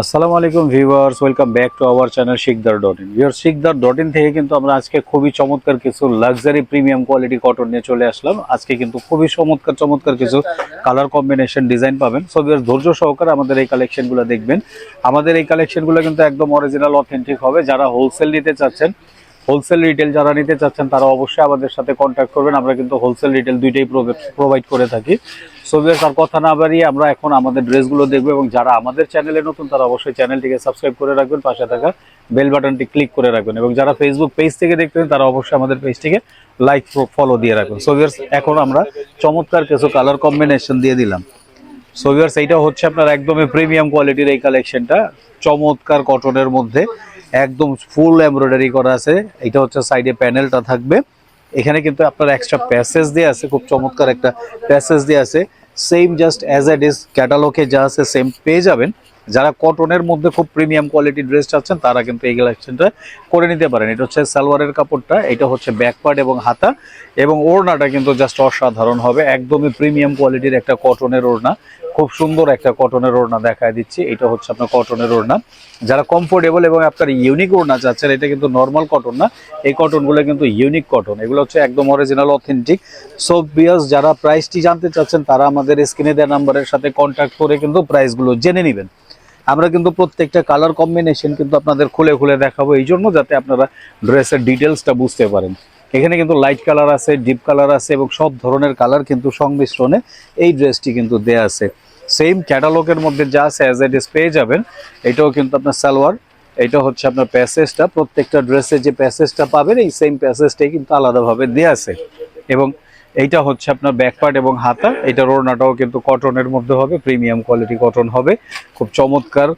আসসালামু আলাইকুম viewers, welcome back to our channel Sikdar dot in. Viewer Sikdar dot in থেকে কিন্তু আমরা আজকে খুবই চমৎকার কিছু লাক্সারি প্রিমিয়াম কোয়ালিটি কটন নিয়ে চলে আসলাম। আজকে কিন্তু খুবই চমৎকার চমৎকার কিছু কালার কম্বিনেশন ডিজাইন পাবেন। সো ভিউয়ার্স, ধৈর্য সহকারে আমাদের এই কালেকশনগুলো দেখবেন। আমাদের এই কালেকশনগুলো কিন্তু একদম অরিজিনাল অথেন্টিক হবে। যারা হোলসেল নিতে চাচ্ছেন হোলসেল রিটেল যারা নিতে চাচ্ছেন, তারা অবশ্যই আমাদের সাথে কন্ট্যাক্ট করবেন। আমরা কিন্তু হোলসেল রিটেল দুইটাই প্রোভাইড করে থাকি। সো আর কথা না বাড়িয়ে আমরা এখন আমাদের ড্রেসগুলো দেখব এবং যারা আমাদের চ্যানেলে নতুন, তারা অবশ্যই চ্যানেলটিকে সাবস্ক্রাইব করে রাখবেন, পাশে থাকা বেল বাটনটি ক্লিক করে রাখবেন এবং যারা ফেসবুক পেজ থেকে দেখতেন তারা অবশ্যই আমাদের পেজটিকে লাইক ফলো দিয়ে রাখবেন। সো এখন আমরা চমৎকার কিছু কালার কম্বিনেশন দিয়ে দিলাম। সো এইটা হচ্ছে আপনার একদমই প্রিমিয়াম কোয়ালিটির এই কালেকশনটা চমৎকার কটনের মধ্যে একদম ফুল এমব্রয়ডারি করা আছে। এটা হচ্ছে সাইডে প্যানেলটা থাকবে। এখানে কিন্তু আপনার এক্সট্রা প্যাসেজ দিয়ে আছে, খুব চমৎকার একটা প্যাসেজ দিয়ে আছে। Same just as it is ক্যাটালগে যা আছে সেম পেয়ে যাবেন। যারা কটনের মধ্যে খুব প্রিমিয়াম কোয়ালিটির ড্রেস চাচ্ছেন, তারা কিন্তু এই কালেকশনটা করে নিতে পারেন। এটা হচ্ছে সালোয়ারের কাপড়টা, এটা হচ্ছে ব্যাক পার্ট এবং হাতা। এবং ওড়নাটা কিন্তু জাস্ট অসাধারণ হবে, একদমই প্রিমিয়াম কোয়ালিটির একটা কটনের ওড়না। খুব সুন্দর একটা কটনের ওড়না দেখায় দিচ্ছি। এটা হচ্ছে আপনার কটনের ওড়না। যারা কমফোর্টেবল এবং আপনার ইউনিক ওড়না চাচ্ছেন, এটা কিন্তু নর্মাল কটন না। এই কটনগুলো কিন্তু ইউনিক কটন এগুলো হচ্ছে একদম অরিজিনাল অথেন্টিক সো বিয়াস যারা প্রাইসটি জানতে চাচ্ছেন, তারা আমাদের স্ক্রিনে দেওয়া নাম্বারের সাথে কন্ট্যাক্ট করে কিন্তু প্রাইসগুলো জেনে নেবেন। আমরা কিন্তু প্রত্যেকটা কালার কম্বিনেশন কিন্তু আপনাদের খুলে খুলে দেখাবো। এই জন্য যাতে আপনারা ড্রেসের ডিটেলসটা বুঝতে পারেন। এখানে কিন্তু লাইট কালার আছে ডিপ কালার আছে এবং সব ধরনের কালার কিন্তু সংমিশ্রণে এই ড্রেসটি কিন্তু দেয়া আছে। সেম ক্যাটালগের মধ্যে যা আছে অ্যাজ এট ইস পেয়ে যাবেন। এটাও কিন্তু আপনার সালোয়ার, এটা হচ্ছে আপনার প্যাসেজটা। প্রত্যেকটা ড্রেসে যে প্যাসেজটা পাবেন, এই সেম প্যাসেজটাই কিন্তু আলাদাভাবে দেয়া আছে। এবং এইটা হচ্ছে আপনার ব্যাকপার্ট এবং হাতা। এটা ওড়নাটাও কিন্তু কটনের মধ্যে হবে প্রিমিয়াম কোয়ালিটি কটন হবে। খুব চমৎকার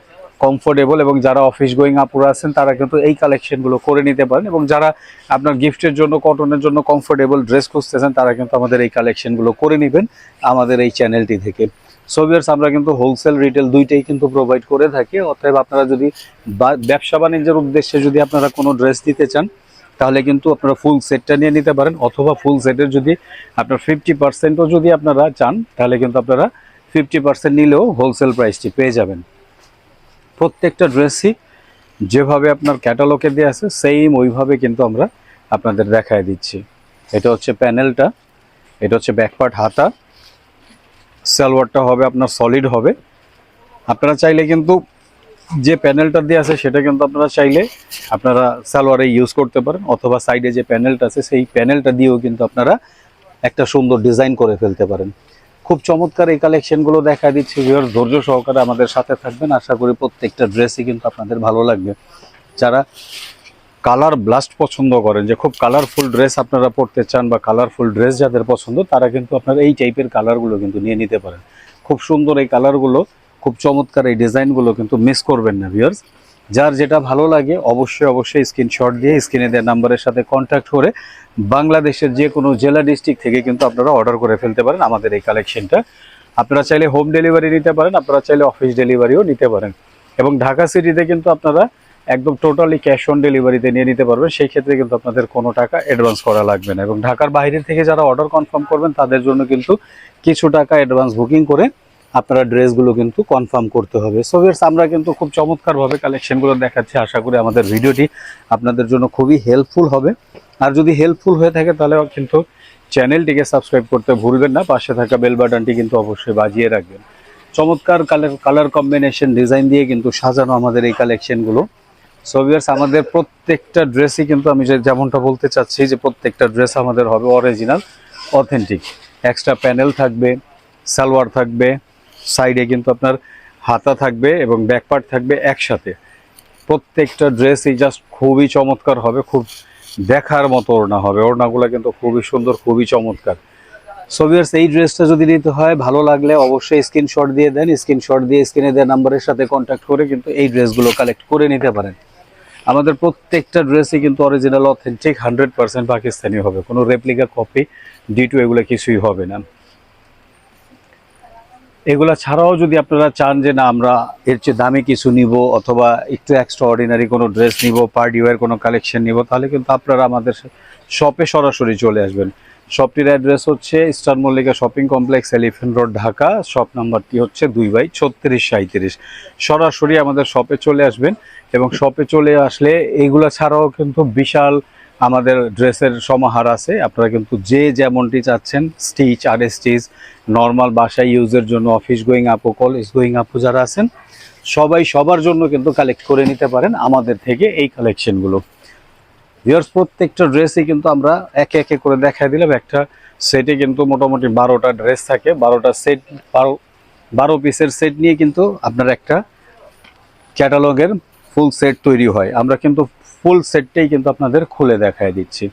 কমফোর্টেবল এবং যারা অফিস গোয়িং আপুরা আছেন, তারা কিন্তু এই কালেকশনগুলো করে নিতে পারেন এবং যারা আপনার গিফটের জন্য কটনের জন্য কমফোর্টেবল ড্রেস খুঁজতেছেন, তারা কিন্তু আমাদের এই কালেকশনগুলো করে নেবেন আমাদের এই চ্যানেলটি থেকে। সোভিয়ার্স আমরা কিন্তু হোলসেল রিটেল দুইটাই কিন্তু প্রোভাইড করে থাকি। অতএব আপনারা যদি ব্যবসা বাণিজ্যের উদ্দেশ্যে যদি আপনারা কোনো ড্রেস দিতে চান, তাহলে কিন্তু আপনারা ফুল সেটটা নিয়ে নিতে পারেন, অথবা ফুল সেটের যদি আপনার ফিফটি পার্সেন্টও যদি আপনারা চান, তাহলে কিন্তু আপনারা ফিফটি পার্সেন্ট নিলেও হোলসেল প্রাইসটি পেয়ে যাবেন। প্রত্যেকটা ড্রেসই যেভাবে আপনার ক্যাটালগে দেওয়া আছে সেম ওইভাবে কিন্তু আমরা আপনাদের দেখায় দিচ্ছি। এটা হচ্ছে প্যানেলটা এটা হচ্ছে ব্যাকপার্ট হাতা। সালোয়ারটা হবে আপনার সলিড হবে। আপনারা চাইলে কিন্তু যে প্যানেলটা দিয়ে আছে, সেটা কিন্তু আপনারা চাইলে আপনারা সালোয়ারে ইউজ করতে পারেন, অথবা সাইডে যে প্যানেলটা আছে, সেই প্যানেলটা দিয়েও কিন্তু আপনারা একটা সুন্দর ডিজাইন করে ফেলতে পারেন। খুব চমৎকার এই কালেকশনগুলো দেখা দিচ্ছি ভিউয়ার ধৈর্য সহকারে আমাদের সাথে থাকবেন। আশা করি প্রত্যেকটা ড্রেসই কিন্তু আপনাদের ভালো লাগবে। যারা কালার ব্লাস্ট পছন্দ করেন, যে খুব কালারফুল ড্রেস আপনারা পরতে চান বা কালারফুল ড্রেস যাদের পছন্দ, তারা কিন্তু আপনারা এই টাইপের কালারগুলো কিন্তু নিয়ে নিতে পারেন। খুব সুন্দর এই কালারগুলো খুব চমৎকার এই ডিজাইনগুলো কিন্তু মিস করবেন না ভিউয়ার্স যার যেটা ভালো লাগে, অবশ্যই অবশ্যই স্ক্রিনশট দিয়ে স্ক্রিনে দেওয়া নাম্বারের সাথে কন্ট্যাক্ট করে বাংলাদেশের যে কোনো জেলা ডিস্ট্রিক্ট থেকে কিন্তু আপনারা অর্ডার করে ফেলতে পারেন আমাদের এই কালেকশনটা আপনারা চাইলে হোম ডেলিভারি নিতে পারেন, আপনারা চাইলে অফিস ডেলিভারিও নিতে পারেন। এবং ঢাকা সিটিতে কিন্তু আপনারা একদম টোটালি ক্যাশ অন ডেলিভারিতে নিয়ে নিতে পারবেন, সেই ক্ষেত্রে কিন্তু আপনাদের কোনো টাকা অ্যাডভান্স করা লাগবে না। এবং ঢাকার বাইরে থেকে যারা অর্ডার কনফার্ম করবেন, তাদের জন্য কিন্তু কিছু টাকা অ্যাডভান্স বুকিং করে আপনারা ড্রেসগুলো কিন্তু কনফার্ম করতে হবে। সো ভিউয়ার্স আমরা কিন্তু খুব চমৎকারভাবে কালেকশনগুলো দেখাচ্ছি। আশা করি আমাদের ভিডিওটি আপনাদের জন্য খুবই হেল্পফুল হবে। আর যদি হেল্পফুল হয়ে থাকে, তাহলে কিন্তু চ্যানেলটিকে সাবস্ক্রাইব করতে ভুলবেন না। পাশে থাকা বেল বাটনটি কিন্তু অবশ্যই বাজিয়ে রাখবেন। চমৎকার কালার কালার কম্বিনেশন ডিজাইন দিয়ে কিন্তু সাজানো আমাদের এই কালেকশনগুলো সো ভিউয়ার্স আমাদের প্রত্যেকটা ড্রেসই কিন্তু আমি যে যেমনটা বলতে চাচ্ছি যে প্রত্যেকটা ড্রেস আমাদের হবে অরিজিনাল অথেন্টিক এক্সট্রা প্যানেল থাকবে, সালোয়ার থাকবে সাইডে কিন্তু আপনার হাতা থাকবে এবং ব্যাকপার্ট থাকবে একসাথে। প্রত্যেকটা ড্রেসই জাস্ট খুবই চমৎকার হবে, খুব দেখার মতো ওড়না হবে। ওড়নাগুলো কিন্তু খুবই সুন্দর, খুবই চমৎকার। সোভিয়ার্স এই ড্রেসটা যদি নিতে হয়, ভালো লাগলে অবশ্যই স্ক্রিনশট দিয়ে দেন স্ক্রিনশট দিয়ে স্ক্রিনে দেওয়া নাম্বারের সাথে কন্ট্যাক্ট করে কিন্তু এই ড্রেসগুলো কালেক্ট করে নিতে পারেন। আমাদের প্রত্যেকটা ড্রেসই কিন্তু original authentic hundred percent Pakistani হবে। কোনো রেপ্লিকা কপি ডি টু এগুলো কিছুই হবে না। এগুলা ছাড়াও যদি আপনারা চান যে, না, আমরা এর চেয়ে দামি কিছু নিব অথবা একটু এক্সট্রা অর্ডিনারি কোনো ড্রেস নিব পার্টি ওয়ার কোনো কালেকশন নিব, তাহলে কিন্তু আপনারা আমাদের শপে সরাসরি চলে আসবেন। শপটির অ্যাড্রেস হচ্ছে star Mallika shopping complex elephant road Dhaka shop নাম্বারটি হচ্ছে দুই বাই ছত্রিশ সাঁত্রিশ সরাসরি আমাদের শপে চলে আসবেন এবং শপে চলে আসলে এইগুলো ছাড়াও কিন্তু বিশাল আমাদের ড্রেসের সমাহার আছে। আপনারা কিন্তু যে যেমনটি চাচ্ছেন, স্টিচ আর স্টিচ নর্মাল বাসায় ইউজের জন্য, অফিস গোয়িং আপু, কলেজ গোয়িং আপু যারা আছেন, সবাই সবার জন্য কিন্তু কালেক্ট করে নিতে পারেন আমাদের থেকে এই কালেকশনগুলো। ভিউয়ার্স প্রত্যেকটা ড্রেসই কিন্তু আমরা একে একে করে দেখাই দিলাম। একটা সেটে কিন্তু মোটামুটি বারোটা ড্রেস থাকে। বারোটা সেট, বারো বারো পিসের সেট নিয়ে কিন্তু আপনার একটা ক্যাটালগের ফুল সেট তৈরি হয়। আমরা কিন্তু ফুল সেটটাই কিন্তু আপনাদের খুলে দেখায় দিচ্ছি।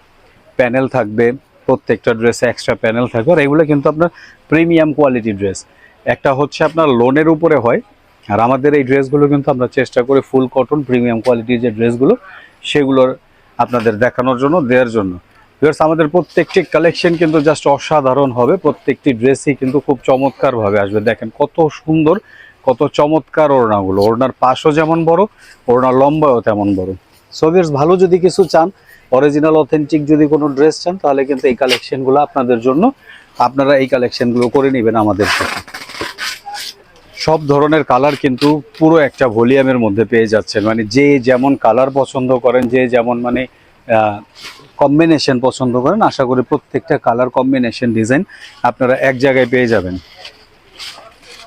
প্যানেল থাকবে, প্রত্যেকটা ড্রেসে এক্সট্রা প্যানেল থাকবে, আর এগুলো কিন্তু আপনার প্রিমিয়াম কোয়ালিটি ড্রেস একটা হচ্ছে আপনার লোনের উপরে হয়, আর আমাদের এই ড্রেসগুলো কিন্তু আমরা চেষ্টা করি ফুল কটন প্রিমিয়াম কোয়ালিটির যে ড্রেসগুলো সেগুলোর আপনাদের দেখানোর জন্য, দেওয়ার জন্য। ভিউয়ার্স আমাদের প্রত্যেকটি কালেকশন কিন্তু জাস্ট অসাধারণ হবে, প্রত্যেকটি ড্রেসই কিন্তু খুব চমৎকারভাবে আসবে। দেখেন কত সুন্দর, কত চমৎকার ওড়নাগুলো। ওড়নার পাশও যেমন বড়, ওড়নার লম্বাও তেমন বড়। সো ভিউয়ার্স ভালো যদি কিছু চান অরিজিনাল অথেন্টিক যদি কোনো ড্রেস চান, তাহলে কিন্তু এই কালেকশনগুলো আপনাদের জন্য আপনারা এই কালেকশনগুলো করে নেবেন আমাদের থেকে সব ধরনের কালার কিন্তু পুরো একটা ভলিউমের মধ্যে পেয়ে যাচ্ছেন। মানে যে যেমন কালার পছন্দ করেন, যে যেমন মানে কম্বিনেশন পছন্দ করেন, আশা করি প্রত্যেকটা কালার কম্বিনেশন ডিজাইন আপনারা এক জায়গায় পেয়ে যাবেন।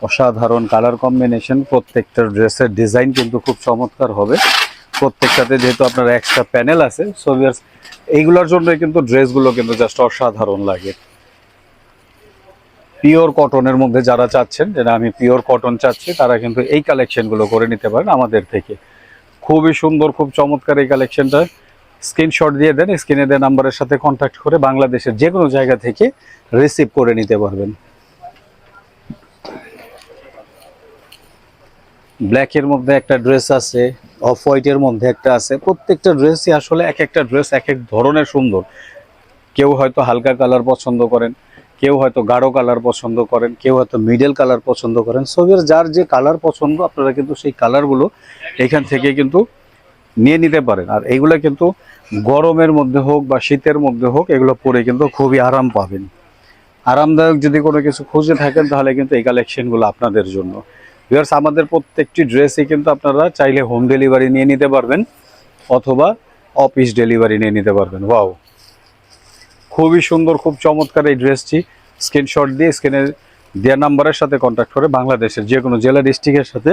অসাধারণ কালার কম্বিনেশন প্রত্যেকটা ড্রেসের ডিজাইন কিন্তু খুব চমৎকার হবে। প্রত্যেকটাতে যেহেতু আপনার এক্সট্রা প্যানেল আছে সো এইগুলোর জন্য কিন্তু ড্রেসগুলো কিন্তু জাস্ট অসাধারণ লাগে। পিওর কটনের মধ্যে যারা চাচ্ছেন যে আমি পিওর কটন চাচ্ছি, তারা কিন্তু এই কালেকশনগুলো করে নিতে পারেন আমাদের থেকে। খুবই সুন্দর, খুব চমৎকার এই কালেকশনটা স্ক্রিনশট দিয়ে দেন স্ক্রিনে দেন নাম্বারের সাথে কন্ট্যাক্ট করে বাংলাদেশের যে কোনো জায়গা থেকে রিসিভ করে নিতে পারবেন। ব্ল্যাকের মধ্যে একটা ড্রেস আছে। অফ হোয়াইটের মধ্যে একটা আছে। প্রত্যেকটা ড্রেসই আসলে এক একটা ড্রেস এক এক ধরনের সুন্দর। কেউ হয়তো হালকা কালার পছন্দ করেন, কেউ হয়তো গাঢ় কালার পছন্দ করেন, কেউ হয়তো মিডল কালার পছন্দ করেন। সবের যার যে কালার পছন্দ, আপনারা কিন্তু সেই কালারগুলো এখান থেকে কিন্তু নিয়ে নিতে পারেন। আর এইগুলো কিন্তু গরমের মধ্যে হোক বা শীতের মধ্যে হোক, এগুলো পরে কিন্তু খুবই আরাম পাবেন। আরামদায়ক যদি কোনো কিছু খুঁজে থাকেন, তাহলে কিন্তু এই কালেকশনগুলো আপনাদের জন্য। ভিউয়ার্স আমাদের প্রত্যেকটি ড্রেসই কিন্তু আপনারা চাইলে হোম ডেলিভারি নিয়ে নিতে পারবেন, অথবা অফিস ডেলিভারি নিয়ে নিতে পারবেন। ওয়াও খুবই সুন্দর, খুব চমৎকার এই ড্রেসটি স্ক্রিনশট দিয়ে স্ক্রিনে দেওয়া নাম্বারের সাথে কন্ট্যাক্ট করে বাংলাদেশের যে কোনো জেলা ডিস্ট্রিক্টের সাথে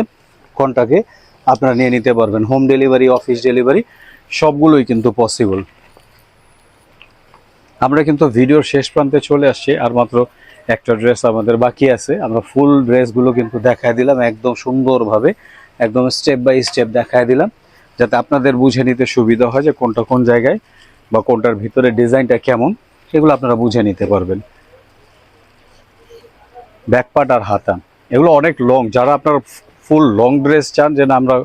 কন্ট্যাক্টে আপনারা নিয়ে নিতে পারবেন। হোম ডেলিভারি অফিস ডেলিভারি সবগুলোই কিন্তু পসিবল আমরা কিন্তু ভিডিওর শেষ প্রান্তে চলে আসছি, আর মাত্র একটা ড্রেস আমাদের বাকি আছে। আমরা ফুল ড্রেসগুলো কিন্তু দেখায় দিলাম একদম সুন্দরভাবে, একদম স্টেপ বাই স্টেপ দেখায় দিলাম, যাতে আপনাদের বুঝে নিতে সুবিধা হয় যে কোনটা কোন জায়গায় বা কোনটার ভিতরে ডিজাইনটা কেমন, সেগুলো আপনারা বুঝে নিতে পারবেন। ব্যাকপার্ট আর হাতা এগুলো অনেক লং যারা আপনার ফুল লং ড্রেস চান যে আমরা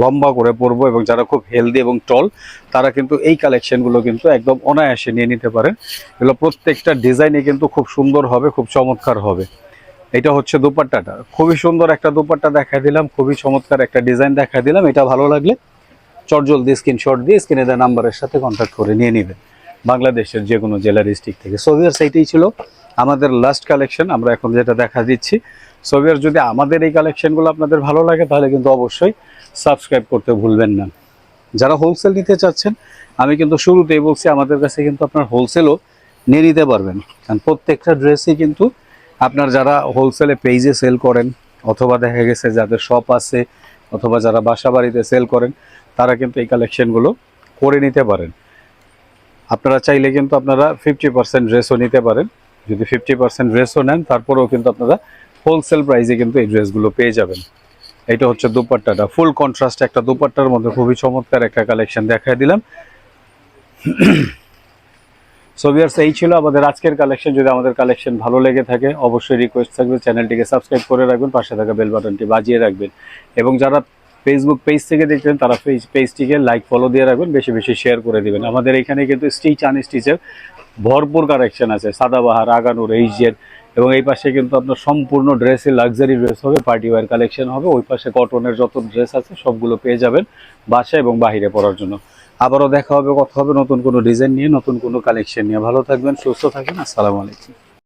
লম্বা করে পরবো এবং যারা খুব হেলদি এবং টল তারা কিন্তু এই কালেকশনগুলো কিন্তু একদম অনায়াসে নিয়ে নিতে পারেন। এগুলো প্রত্যেকটা ডিজাইনে কিন্তু খুব সুন্দর হবে, খুব চমৎকার হবে। এটা হচ্ছে দুপাট্টাটা। খুবই সুন্দর একটা দুপাট্টা দেখা দিলাম, খুবই চমৎকার একটা ডিজাইন দেখা দিলাম। এটা ভালো লাগলে চটজলদি স্ক্রিনশট দিয়ে স্ক্রিনে দেওয়া নাম্বারের সাথে কন্ট্যাক্ট করে নিয়ে নেবেন। বাংলাদেশের যে কোনো জেলা ডিস্ট্রিক্ট থেকে। সোভিয়ার সেইটাই ছিল। আমাদের লাস্ট কালেকশন আমরা এখন যেটা দেখা দিচ্ছি। সোভিয়ার যদি আমাদের এই কালেকশনগুলো আপনাদের ভালো লাগে, তাহলে কিন্তু অবশ্যই সাবস্ক্রাইব করতে ভুলবেন না। যারা হোলসেল নিতে চাচ্ছেন, আমি কিন্তু শুরুতেই বলছি, আমাদের কাছে কিন্তু আপনার হোলসেলও নিয়ে নিতে পারবেন। কারণ প্রত্যেকটা ড্রেসই কিন্তু আপনার যারা হোলসেলে পেজে সেল করেন, অথবা দেখা গেছে যাদের শপ আছে, অথবা যারা বাসা বাড়িতে সেল করেন, তারা কিন্তু এই কালেকশনগুলো করে নিতে পারেন। আপনারা চাইলে কিন্তু আপনারা ফিফটি পার্সেন্ট ড্রেসও নিতে পারেন। যদি ফিফটি পার্সেন্ট ড্রেসও নেন, তারপরেও কিন্তু আপনারা হোলসেল প্রাইসে কিন্তু এই ড্রেসগুলো পেয়ে যাবেন। এটা হচ্ছে দুপাট্টাটা। ফুল কন্ট্রাস্ট একটা দুপাট্টার মধ্যে খুবই চমৎকার একটা কালেকশন দেখায় দিলাম। সো ভিউয়ার্স এই ছিল আমাদের আজকের কালেকশন যদি আমাদের কালেকশন ভালো লেগে থাকে, অবশ্যই রিকোয়েস্ট থাকবে। চ্যানেলটিকে সাবস্ক্রাইব করে রাখবেন, পাশে থাকা বেল বাটনটি বাজিয়ে রাখবেন। এবং যারা ফেসবুক পেজ থেকে দেখবেন তারা পেজ পেজটিকে লাইক ফলো দিয়ে রাখবেন, বেশি বেশি শেয়ার করে দিবেন। আমাদের এখানে কিন্তু স্টিচ আনস্টিচের ভরপুর কালেকশন আছে, সাদাবাহার, আগানুর এইচজেড এবং এই পাশে কিন্তু আপনার সম্পূর্ণ ড্রেসে লাক্সারি ড্রেস হবে পার্টি ওয়ার কালেকশন হবে, ওই পাশে কটনের যত ড্রেস আছে সবগুলো পেয়ে যাবেন বাসা এবং বাহিরে পড়ার জন্য। আবারও দেখা হবে, কথা হবে নতুন কোনো ডিজাইন নিয়ে, নতুন কোনো কালেকশন নিয়ে। ভালো থাকবেন, সুস্থ থাকবেন, আসসালামু আলাইকুম।